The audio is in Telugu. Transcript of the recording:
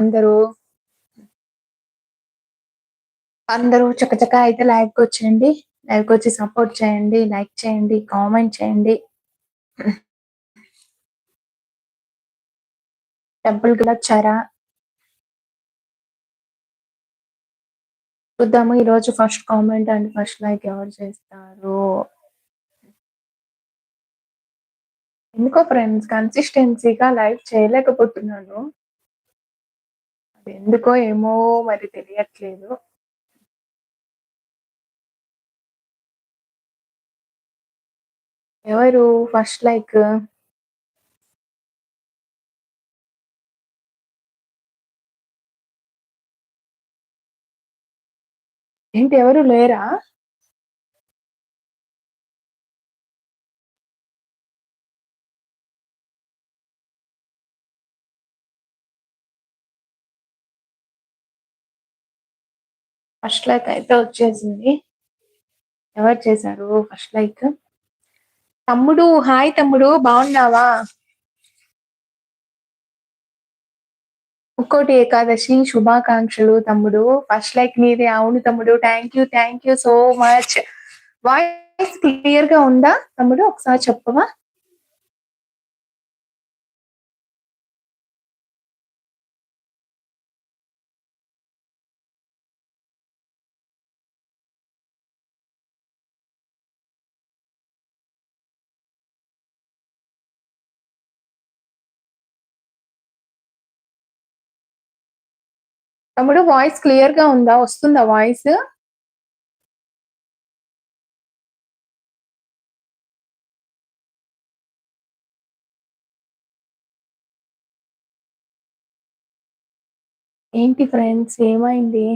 అందరూ అందరూ చకచక అయితే లైక్ వచ్చేయండి. లైక్ వచ్చి సపోర్ట్ చేయండి లైక్ చేయండి కామెంట్ చేయండి. టెంపుల్ కూడా వచ్చారా? చూద్దాము ఈరోజు first comment and first like ఎవరు చేస్తారు? ఎందుకో ఫ్రెండ్స్ కన్సిస్టెన్సీగా లైవ్ చేయలేకపోతున్నాను. ఎందుకో ఏమో మరి తెలియట్లేదు. ఎవరు ఫస్ట్ లైక్? ఏంటి ఎవరు లేరా? ఫస్ట్ లైక్ అయితే వచ్చేసింది. ఎవరు చేశారు ఫస్ట్ లైక్ తమ్ముడు హాయ్ తమ్ముడు బాగున్నావా? ఇంకోటి ఏకాదశి శుభాకాంక్షలు తమ్ముడు. ఫస్ట్ లైక్ నీదే అవును తమ్ముడు. Thank you thank you so much voice క్లియర్గా ఉందా తమ్ముడు? ఒకసారి చెప్పవా? తమ్ముడు వాయిస్ క్లియర్గా ఉందా? వస్తుందా వాయిస్ ఏంటి ఫ్రెండ్స్ ఏమైంది?